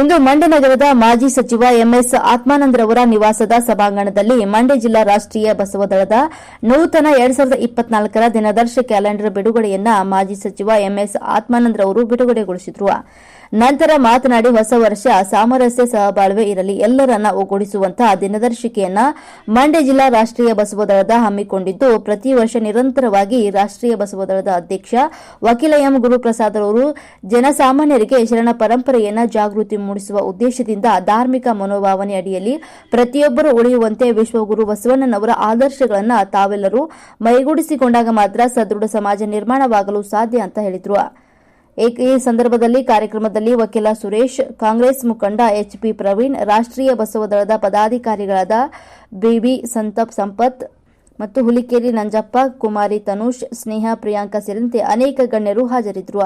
ಇಂದು ಮಂಡ್ಯ ನಗರದ ಮಾಜಿ ಸಚಿವ ಎಂಎಸ್ ಆತ್ಮಾನಂದರವರ ನಿವಾಸದ ಸಭಾಂಗಣದಲ್ಲಿ ಮಂಡ್ಯ ಜಿಲ್ಲಾ ರಾಷ್ಟ್ರೀಯ ಬಸವ ದಳದ ನೂತನ ಎರಡ್ ಸಾವಿರದ ಇಪ್ಪತ್ನಾಲ್ಕರ ದಿನದರ್ಶ ಕ್ಯಾಲೆಂಡರ್ ಬಿಡುಗಡೆಯನ್ನ ಮಾಜಿ ಸಚಿವ ಎಂಎಸ್ ಆತ್ಮಾನಂದರವರು ಬಿಡುಗಡೆಗೊಳಿಸಿದರು. ನಂತರ ಮಾತನಾಡಿ ಹೊಸ ವರ್ಷ ಸಾಮರಸ್ಯ ಸಹಬಾಳ್ವೆ ಇರಲಿ, ಎಲ್ಲರನ್ನ ಒಗ್ಗೂಡಿಸುವಂತಹ ದಿನದರ್ಶಿಕೆಯನ್ನ ಮಂಡ್ಯ ಜಿಲ್ಲಾ ರಾಷ್ಟ್ರೀಯ ಬಸವ ದಳದ ಹಮ್ಮಿಕೊಂಡಿದ್ದು, ಪ್ರತಿ ವರ್ಷ ನಿರಂತರವಾಗಿ ರಾಷ್ಟ್ರೀಯ ಬಸವ ದಳದ ಅಧ್ಯಕ್ಷ ವಕೀಲ ಎಂ ಗುರುಪ್ರಸಾದ್ ಅವರು ಜನಸಾಮಾನ್ಯರಿಗೆ ಶರಣ ಪರಂಪರೆಯನ್ನ ಜಾಗೃತಿ ಮೂಡಿಸುವ ಉದ್ದೇಶದಿಂದ ಧಾರ್ಮಿಕ ಮನೋಭಾವನೆ ಅಡಿಯಲ್ಲಿ ಪ್ರತಿಯೊಬ್ಬರು ಉಳಿಯುವಂತೆ ವಿಶ್ವಗುರು ಬಸವಣ್ಣನವರ ಆದರ್ಶಗಳನ್ನು ತಾವೆಲ್ಲರೂ ಮೈಗೂಡಿಸಿಕೊಂಡಾಗ ಮಾತ್ರ ಸದೃಢ ಸಮಾಜ ನಿರ್ಮಾಣವಾಗಲು ಸಾಧ್ಯ ಅಂತ ಹೇಳಿದರು. ಈ ಸಂದರ್ಭದಲ್ಲಿ ಕಾರ್ಯಕ್ರಮದಲ್ಲಿ ವಕೀಲ ಸುರೇಶ್, ಕಾಂಗ್ರೆಸ್ ಮುಖಂಡ ಎಚ್ಪಿ ಪ್ರವೀಣ್, ರಾಷ್ಟ್ರೀಯ ಬಸವ ದಳದ ಪದಾಧಿಕಾರಿಗಳಾದ ಬಿಬಿ ಸಂತಪ್ ಸಂಪತ್ ಮತ್ತು ಹುಲಿಕೇರಿ ನಂಜಪ್ಪ, ಕುಮಾರಿ ತನುಷ್, ಸ್ನೇಹ ಪ್ರಿಯಾಂಕಾ ಸೇರಿದಂತೆ ಅನೇಕ ಗಣ್ಯರು ಹಾಜರಿದ್ದರು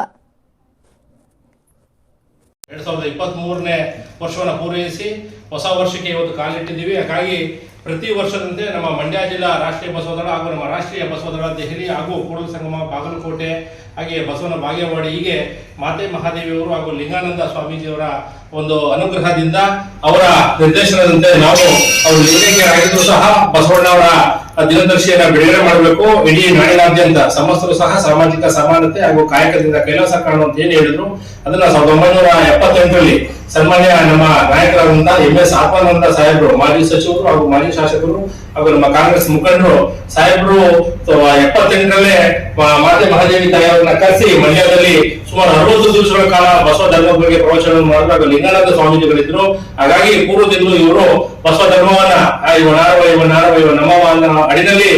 ಎರಡ್ ಸಾವಿರದ ಇಪ್ಪತ್ತ್ ಮೂರನೇ ವರ್ಷವನ್ನು ಪೂರೈಸಿ ಹೊಸ ವರ್ಷಕ್ಕೆ ಇವತ್ತು ಕಾಲಿಟ್ಟಿದ್ದೀವಿ. ಹಾಗಾಗಿ ಪ್ರತಿ ವರ್ಷದಂತೆ ನಮ್ಮ ಮಂಡ್ಯ ಜಿಲ್ಲಾ ರಾಷ್ಟ್ರೀಯ ಬಸವದಳ ಹಾಗೂ ನಮ್ಮ ರಾಷ್ಟ್ರೀಯ ಬಸವದಳ ದೆಹಲಿ ಹಾಗೂ ಕೂಡಲ ಸಂಗಮ ಬಾಗಲಕೋಟೆ ಹಾಗೆ ಬಸವನ ಬಾಗೇವಾಡಿ ಹೀಗೆ ಮಾತೆ ಮಹಾದೇವಿಯವರು ಹಾಗೂ ಲಿಂಗಾನಂದ ಸ್ವಾಮೀಜಿಯವರ ಒಂದು ಅನುಗ್ರಹದಿಂದ ಅವರ ನಿರ್ದೇಶನದಂತೆ ನಾವು ಅವರು ಸಹ ಬಸವಣ್ಣವರ ದಿನದರ್ಶಿಯನ್ನ ಬಿಡುಗಡೆ ಮಾಡಬೇಕು, ಇಡೀ ನಾಡಿನಾದ್ಯಂತ ಸಮಸ್ತರು ಸಹ ಸಾಮಾಜಿಕ ಸಮಾನತೆ ಹಾಗೂ ಕಾಯಕದಿಂದ ಕೈಲಾಸ ಕಾಣು ಅಂತ ಏನ್ ಹೇಳಿದ್ರು, ಅದನ್ನ ಸಾವಿರದ ಒಂಬೈನೂರ ಎಪ್ಪತ್ತೆಂಟರಲ್ಲಿ ಸನ್ಮಾನ್ಯ ನಮ್ಮ ನಾಯಕರಾದಂತ ಎಂ ಎಸ್ ಆತ್ಮಾನಂದ ಸಾಹೇಬರು, ಮಾಜಿ ಸಚಿವರು ಹಾಗೂ ಮಾಜಿ ಶಾಸಕರು ಹಾಗೂ ನಮ್ಮ ಕಾಂಗ್ರೆಸ್ ಮುಖಂಡರು ಸಾಹೇಬರು ಎಪ್ಪತ್ತೆಂಟರಲ್ಲೇ ಮಾತೆ ಮಹಾದೇವಿ ತಾಯಿಯವರನ್ನ ಕರೆಸಿ ಮಂಡ್ಯದಲ್ಲಿ ಸುಮಾರು ಅರವತ್ತು ದಿವಸಗಳ ಕಾಲ ಬಸವ ಧರ್ಮದ ಬಗ್ಗೆ ಪ್ರವಚನ ಮಾಡಿದಾಗ ಲಿಂಗಾನಂದ ಸ್ವಾಮೀಜಿಗಳಿದ್ರು. ಹಾಗಾಗಿ ಪೂರ್ವದಿಂದಲೂ ಇವರು ಬಸವ ಧರ್ಮವನ್ನ ಇವ ನಾರವ ಇವ ನಾರವ, ಇವ ಅನ್ನೋ ಅಡಿನಲ್ಲಿ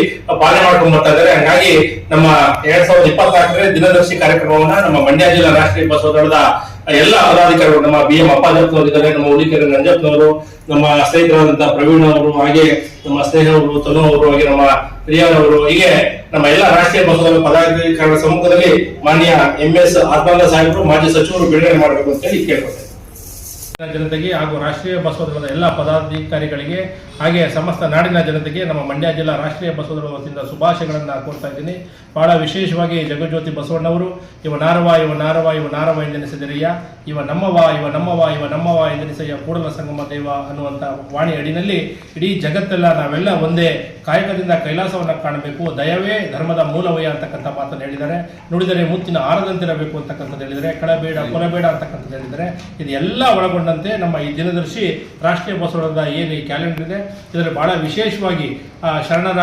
ಪಾಲನೆ ಮಾಡ್ಕೊಂಡು ಬರ್ತಾ ಇದ್ದಾರೆ. ಹಾಗಾಗಿ ನಮ್ಮ ಎರಡ್ ಸಾವಿರದ ಇಪ್ಪತ್ನಾಲ್ಕರಲ್ಲಿ ದಿನದರ್ಶಿ ಕಾರ್ಯಕ್ರಮವನ್ನ ನಮ್ಮ ಮಂಡ್ಯ ಜಿಲ್ಲಾ ರಾಷ್ಟ್ರೀಯ ಬಸವ ದಳದ ಎಲ್ಲ ಪದಾಧಿಕಾರಿಗಳು ನಮ್ಮ ಬಿ ಎಂ ಅಪ್ಪಾಜಪ್ಪನವರು ಇದ್ದಾರೆ ನಮ್ಮ ಉಳಿಕೆರೆ ನಂಜಪ್ಪನವರು, ನಮ್ಮ ಸ್ನೇಹಿತರಾದಂತಹ ಪ್ರವೀಣ್ ಅವರು, ಹಾಗೆ ನಮ್ಮ ಸ್ನೇಹ ತನು ಅವರು, ಹಾಗೆ ನಮ್ಮ ಪ್ರಿಯಾರವರು ಹೀಗೆ ನಮ್ಮ ಎಲ್ಲ ರಾಷ್ಟ್ರೀಯ ಬಸವ ಪದಾಧಿಕಾರಿಗಳ ಸಮ್ಮುಖದಲ್ಲಿ ಮಾನ್ಯ ಎಂ ಎಸ್ ಆತ್ಮಾನಂದ ಸಾಹೇಬರು, ಮಾಜಿ ಸಚಿವರು ಬಿಡುಗಡೆ ಮಾಡಬೇಕು ಅಂತ ಹೇಳಿ ಕೇಳ್ಕೊಳ್ತೇನೆ. ಜನತೆಗೆ ಹಾಗೂ ರಾಷ್ಟ್ರೀಯ ಬಸವದಳದ ಎಲ್ಲ ಪದಾಧಿಕಾರಿಗಳಿಗೆ ಹಾಗೆ ಸಮಸ್ತ ನಾಡಿನ ಜನತೆಗೆ ನಮ್ಮ ಮಂಡ್ಯ ಜಿಲ್ಲಾ ರಾಷ್ಟ್ರೀಯ ಬಸವದಳ ವತಿಯಿಂದ ಶುಭಾಶಯಗಳನ್ನು ಕೋರ್ತಾ ಇದ್ದೀನಿ. ಬಹಳ ವಿಶೇಷವಾಗಿ ಜಗಜ್ಯೋತಿ ಬಸವಣ್ಣವರು, ಇವ ನಾರವ ಇವ ನಾರವ ಇವ ನಾರವ ಎಂದೆನಿಸಿದರಿಯ ಇವ ನಮ್ಮವ ಇವ ನಮ್ಮವ ಇವ ನಮ್ಮವ ಎಂದೆನಿಸಯ್ಯ ಕೂಡಲ ಸಂಗಮ ದೇವ ಅನ್ನುವಂಥ ವಾಣಿ ಅಡಿನಲ್ಲಿ ಇಡೀ ಜಗತ್ತೆಲ್ಲ ನಾವೆಲ್ಲ ಒಂದೇ ಕಾಯಕದಿಂದ ಕೈಲಾಸವನ್ನ ಕಾಣಬೇಕು. ದಯವೇ ಧರ್ಮದ ಮೂಲವಯ ಅಂತಕ್ಕಂಥ ಮಾತನ್ನು ಹೇಳಿದ್ದಾರೆ. ನುಡಿದರೆ ಮುತ್ತಿನ ಆರದಂತಿರಬೇಕು ಅಂತಕ್ಕಂಥದ್ದು ಹೇಳಿದರೆ ಕಳಬೇಡ, ಕೊಲಬೇಡ ಅಂತಕ್ಕಂಥದ್ದು ಹೇಳಿದರೆ ಇದೆಲ್ಲ ಒಳಗೊಂಡಂತೆ ನಮ್ಮ ಈ ದಿನದರ್ಶಿ ರಾಷ್ಟ್ರೀಯ ಬಸವಣದ ಏನು ಈ ಕ್ಯಾಲೆಂಡರ್ ಇದೆ. ಇದರಲ್ಲಿ ಬಹಳ ವಿಶೇಷವಾಗಿ ಶರಣರ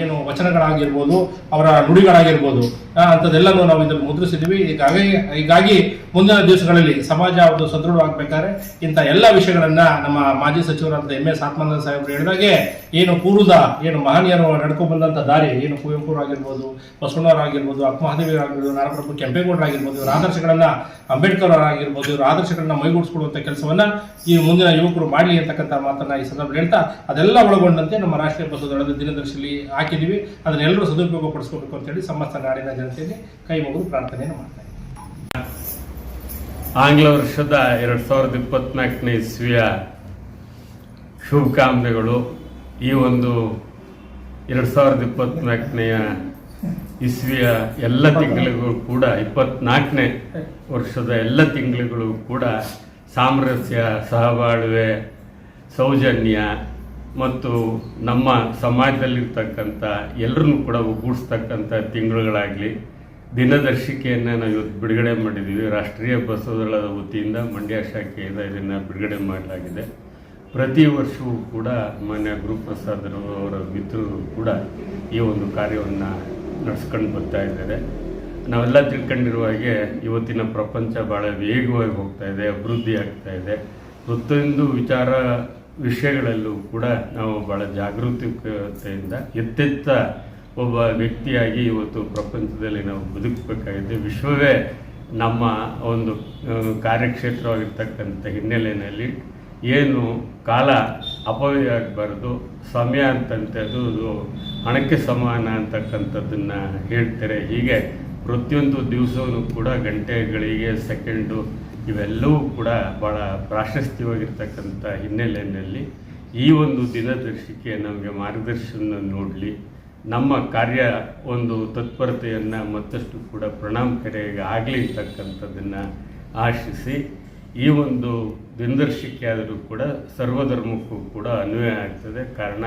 ಏನು ವಚನಗಳಾಗಿರ್ಬೋದು, ಅವರ ನುಡಿಗಳಾಗಿರ್ಬೋದು. ಅಂಥದ್ದೆಲ್ಲನೂ ನಾವು ಇದನ್ನು ಮುದ್ರಿಸಿದ್ದೀವಿ. ಹೀಗಾಗಿ ಹೀಗಾಗಿ ಮುಂದಿನ ದಿವಸಗಳಲ್ಲಿ ಸಮಾಜ ಒಂದು ಸದೃಢವಾಗಬೇಕಾದ್ರೆ ಇಂಥ ಎಲ್ಲ ವಿಷಯಗಳನ್ನು ನಮ್ಮ ಮಾಜಿ ಸಚಿವರಾದ ಎಂ ಎಸ್ ಆತ್ಮಾನಂದ ಸಾಹೇಬರು ಹೇಳಿದಾಗೆ ಏನು ಪೂರ್ವದ ಏನು ಮಹನೀಯರು ನಡ್ಕೊಂಡು ಬಂದಂಥ ದಾರಿ, ಏನು ಕುವೆಂಪುರಾಗಿರ್ಬೋದು ಬಸವಣ್ಣವರಾಗಿರ್ಬೋದು ಅಕ್ಕಮಹಾದೇವಿಯವರಾಗಿರ್ಬೋದು ಕೆಂಪೇಗೌಡರ ಕೆಂಪೇಗೌಡರಾಗಿರ್ಬೋದು ಇವರ ಆದರ್ಶಗಳನ್ನು ಅಂಬೇಡ್ಕರ್ ಅವರಾಗಿರ್ಬೋದು ಇವರ ಆದರ್ಶಗಳನ್ನ ಮೈಗೂಡಿಸ್ಕೊಡುವಂಥ ಕೆಲಸವನ್ನ ಈ ಮುಂದಿನ ಯುವಕರು ಮಾಡಲಿ ಅಂತಕ್ಕಂಥ ಮಾತನ್ನ ಈ ಸಂದರ್ಭ ಹೇಳ್ತಾ, ಅದೆಲ್ಲ ಒಳಗೊಂಡಂತೆ ನಮ್ಮ ರಾಷ್ಟ್ರೀಯ ಬಸವ ದಿನದರ್ಶಿಯಲ್ಲಿ ಹಾಕಿದ್ದೀವಿ. ಅದನ್ನೆಲ್ಲರೂ ಸದುಪಯೋಗ ಪಡಿಸ್ಕೋಬೇಕು ಅಂತೇಳಿ ಸಮಸ್ತ ನಾಡಿನ ಜನತೆಯಲ್ಲಿ ಕೈ ಮುಗಿದು ಪ್ರಾರ್ಥನೆಯನ್ನು ಮಾಡ್ತಾ. ಆಂಗ್ಲ ವರ್ಷದ ಎರಡು ಸಾವಿರದ ಇಪ್ಪತ್ನಾಲ್ಕನೇ ಇಸ್ವಿಯ ಶುಭಕಾಮನೆಗಳು ಈ ಒಂದು ಎರಡು ಸಾವಿರದ ಇಪ್ಪತ್ನಾಲ್ಕನೆಯ ಇಸ್ವಿಯ ಎಲ್ಲ ತಿಂಗಳಿಗೂ ಕೂಡ ಇಪ್ಪತ್ನಾಲ್ಕನೇ ವರ್ಷದ ಎಲ್ಲ ತಿಂಗಳುಗಳು ಕೂಡ ಸಾಮರಸ್ಯ, ಸಹಬಾಳ್ವೆ, ಸೌಜನ್ಯ ಮತ್ತು ನಮ್ಮ ಸಮಾಜದಲ್ಲಿರ್ತಕ್ಕಂಥ ಎಲ್ಲರನ್ನೂ ಕೂಡ ಒಗ್ಗೂಡಿಸ್ತಕ್ಕಂಥ ತಿಂಗಳುಗಳಾಗಲಿ, ದಿನದರ್ಶಿಕೆಯನ್ನು ನಾವು ಇವತ್ತು ಬಿಡುಗಡೆ ಮಾಡಿದ್ದೀವಿ ರಾಷ್ಟ್ರೀಯ ಬಸವದಳದ ವತಿಯಿಂದ ಮಂಡ್ಯ ಶಾಖೆಯಿಂದ ಇದನ್ನು ಬಿಡುಗಡೆ ಮಾಡಲಾಗಿದೆ. ಪ್ರತಿ ವರ್ಷವೂ ಕೂಡ ಮಾನ್ಯ ಗುರುಪ್ರಸಾದರು ಅವರ ಮಿತ್ರರು ಕೂಡ ಈ ಒಂದು ಕಾರ್ಯವನ್ನು ನಡೆಸ್ಕೊಂಡು ಬರ್ತಾ ಇದ್ದಾರೆ. ನಾವೆಲ್ಲ ತಿಳ್ಕೊಂಡಿರುವ ಹಾಗೆ ಇವತ್ತಿನ ಪ್ರಪಂಚ ಭಾಳ ವೇಗವಾಗಿ ಹೋಗ್ತಾ ಇದೆ, ಅಭಿವೃದ್ಧಿ ಆಗ್ತಾ ಇದೆ. ಪ್ರತಿಯೊಂದು ವಿಚಾರ ವಿಷಯಗಳಲ್ಲೂ ಕೂಡ ನಾವು ಭಾಳ ಜಾಗೃತಿಕತೆಯಿಂದ ಎತ್ತೆತ್ತ ಒಬ್ಬ ವ್ಯಕ್ತಿಯಾಗಿ ಇವತ್ತು ಪ್ರಪಂಚದಲ್ಲಿ ನಾವು ಬದುಕಬೇಕಾಗಿದೆ. ವಿಶ್ವವೇ ನಮ್ಮ ಒಂದು ಕಾರ್ಯಕ್ಷೇತ್ರವಾಗಿರ್ತಕ್ಕಂಥ ಹಿನ್ನೆಲೆಯಲ್ಲಿ ಏನು ಕಾಲ ಅಪವ್ಯಯ ಆಗಬಾರ್ದು ಸಮಯ ಅಂತಂತೆ ಅದು ಹಣಕ್ಕೆ ಸಮಾನ ಅಂತಕ್ಕಂಥದ್ದನ್ನು ಹೇಳ್ತಾರೆ. ಹೀಗೆ ಪ್ರತಿಯೊಂದು ದಿವಸವೂ ಕೂಡ ಗಂಟೆಗಳಿಗೆ, ಸೆಕೆಂಡು ಇವೆಲ್ಲವೂ ಕೂಡ ಭಾಳ ಪ್ರಾಶಸ್ತ್ಯವಾಗಿರ್ತಕ್ಕಂಥ ಹಿನ್ನೆಲೆಯಲ್ಲಿ ಈ ಒಂದು ದಿನದರ್ಶಿಕೆ ನಮಗೆ ಮಾರ್ಗದರ್ಶನ ನೋಡಲಿ. ನಮ್ಮ ಕಾರ್ಯ ಒಂದು ತತ್ಪರತೆಯನ್ನು ಮತ್ತಷ್ಟು ಕೂಡ ಪ್ರಣಾಮಕಾರಿಯಾಗಿ ಆಗಲಿ ಅಂತಕ್ಕಂಥದ್ದನ್ನು ಆಶಿಸಿ, ಈ ಒಂದು ದಿನದರ್ಶಿಕೆ ಆದರೂ ಕೂಡ ಸರ್ವಧರ್ಮಕ್ಕೂ ಕೂಡ ಅನ್ವಯ ಆಗ್ತದೆ. ಕಾರಣ,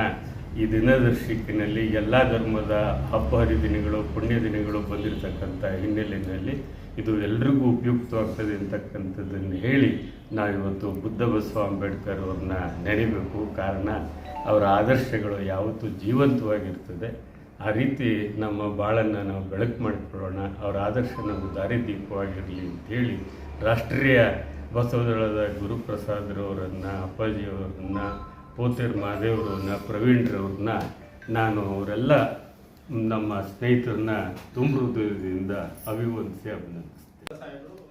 ಈ ದಿನದರ್ಶಿಕೆಯಲ್ಲಿ ಎಲ್ಲ ಧರ್ಮದ ಹಬ್ಬ ಹರಿದಿನಗಳು ಪುಣ್ಯ ದಿನಗಳು ಬಂದಿರತಕ್ಕಂಥ ಹಿನ್ನೆಲೆಯಲ್ಲಿ ಇದು ಎಲ್ರಿಗೂ ಉಪಯುಕ್ತವಾಗ್ತದೆ ಅಂತಕ್ಕಂಥದ್ದನ್ನು ಹೇಳಿ ನಾವಿವತ್ತು ಬುದ್ಧ ಬಸವ ಅಂಬೇಡ್ಕರ್ ಅವ್ರನ್ನ ನೆನೆಬೇಕು ಕಾರಣ ಅವರ ಆದರ್ಶಗಳು ಯಾವತ್ತೂ ಜೀವಂತವಾಗಿರ್ತದೆ. ಆ ರೀತಿ ನಮ್ಮ ಬಾಳನ್ನು ನಾವು ಬೆಳಕು ಮಾಡಿಕೊಳ್ಳೋಣ. ಅವರ ಆದರ್ಶ ನಮಗೆ ದಾರಿದೀಪವಾಗಿರಲಿ ಅಂತೇಳಿ ರಾಷ್ಟ್ರೀಯ ಬಸವದಳದ ಗುರುಪ್ರಸಾದ್ರವರನ್ನು ಅಪ್ಪಾಜಿಯವರನ್ನ ಪೋತೇರ್ ಮಹಾದೇವ್ರವ್ರನ್ನ ಪ್ರವೀಣ್ರವ್ರನ್ನ ನಾನು ಅವರೆಲ್ಲ ನಮ್ಮ ಸ್ನೇಹಿತರನ್ನ ತುಂಬ ಹೃದಯದಿಂದ ಅಭಿವಂದಿಸಿ ಅಭಿನಂದಿಸ್ತೇನೆ ಸಾಹೇಬರು